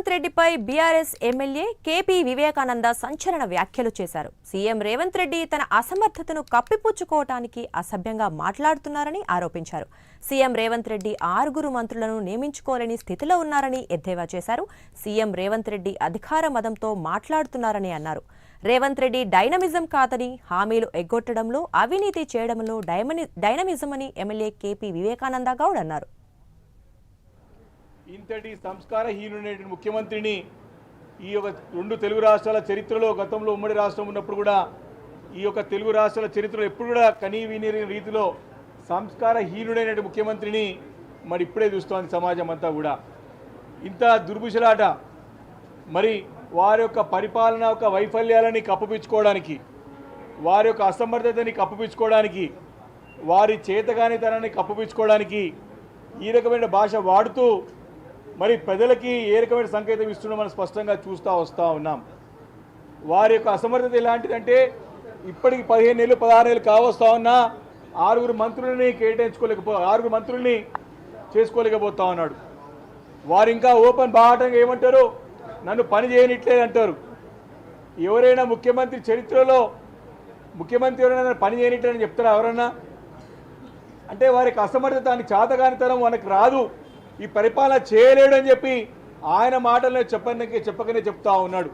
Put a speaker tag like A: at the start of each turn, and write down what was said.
A: రేవంత్ రెడ్డిపై BRS MLA KP Vivekananda సంచలన వ్యాఖ్యలు చేశారు. సీఎం రేవంత్ రెడ్డి తన అసమర్థతను కప్పిపుచ్చుకోవటానికి అసభ్యంగా మాట్లాడుతున్నారని ఆరోపించారు. సీఎం రేవంత్ రెడ్డి ఆరుగురు మంత్రులను నియమించుకోలేని స్థితిలో ఉన్నారని ఎద్దేవా చేశారు. సీఎం రేవంత్ రెడ్డి అధికార మదంతో మాట్లాడుతున్నారని అన్నారు. రేవంత్ రెడ్డి డైనమిజం కాదని హామీలు ఎగ్గొట్టడంలో అవినీతి చేయడంలో డైమని డైనమిజం అని ఎమ్మెల్యే కేపీ వివేకానంద గౌడ్ అన్నారు.
B: ఇంతటి సంస్కారహీనుడైన ముఖ్యమంత్రిని ఈ యొక్క రెండు తెలుగు రాష్ట్రాల చరిత్రలో గతంలో ఉమ్మడి రాష్ట్రం ఉన్నప్పుడు కూడా ఈ యొక్క తెలుగు రాష్ట్రాల చరిత్రలో ఎప్పుడు కూడా కనీవిని రీతిలో సంస్కారహీనుడైన ముఖ్యమంత్రిని మరి ఇప్పుడే చూస్తోంది సమాజం అంతా కూడా. ఇంత దుర్భుషలాట మరి వారి యొక్క పరిపాలన యొక్క వైఫల్యాలని కప్పపించుకోవడానికి వారి యొక్క అసమర్థతని కప్పపించుకోవడానికి వారి చేతగానితనాన్ని కప్పపించుకోవడానికి ఈ రకమైన భాష వాడుతూ మరి ప్రజలకి ఏ రకమైన సంకేతం ఇస్తున్నాం మనం స్పష్టంగా చూస్తూ వస్తూ ఉన్నాం. వారి యొక్క అసమర్థత ఎలాంటిదంటే ఇప్పటికి పదిహేను నెలలు పదహారు నెలలు కావస్తా ఉన్నా ఆరుగురు మంత్రులని కేటాయించుకోలేకపో ఆరుగురు మంత్రుల్ని చేసుకోలేకపోతా ఉన్నాడు. వారు ఇంకా ఓపెన్ బాహాటంగా ఏమంటారు? నన్ను పని చేయనిట్లేదు అంటారు. ఎవరైనా ముఖ్యమంత్రి చరిత్రలో ముఖ్యమంత్రి ఎవరైనా పని చేయనిట్లేదని చెప్తారా ఎవరన్నా? అంటే వారికి అసమర్థత అని చేతగానితనం మనకు రాదు. ఈ పరిపాలన చేయలేడు అని చెప్పి ఆయన మాటలనే చెప్పనే చెప్పకనే చెప్తా ఉన్నాడు.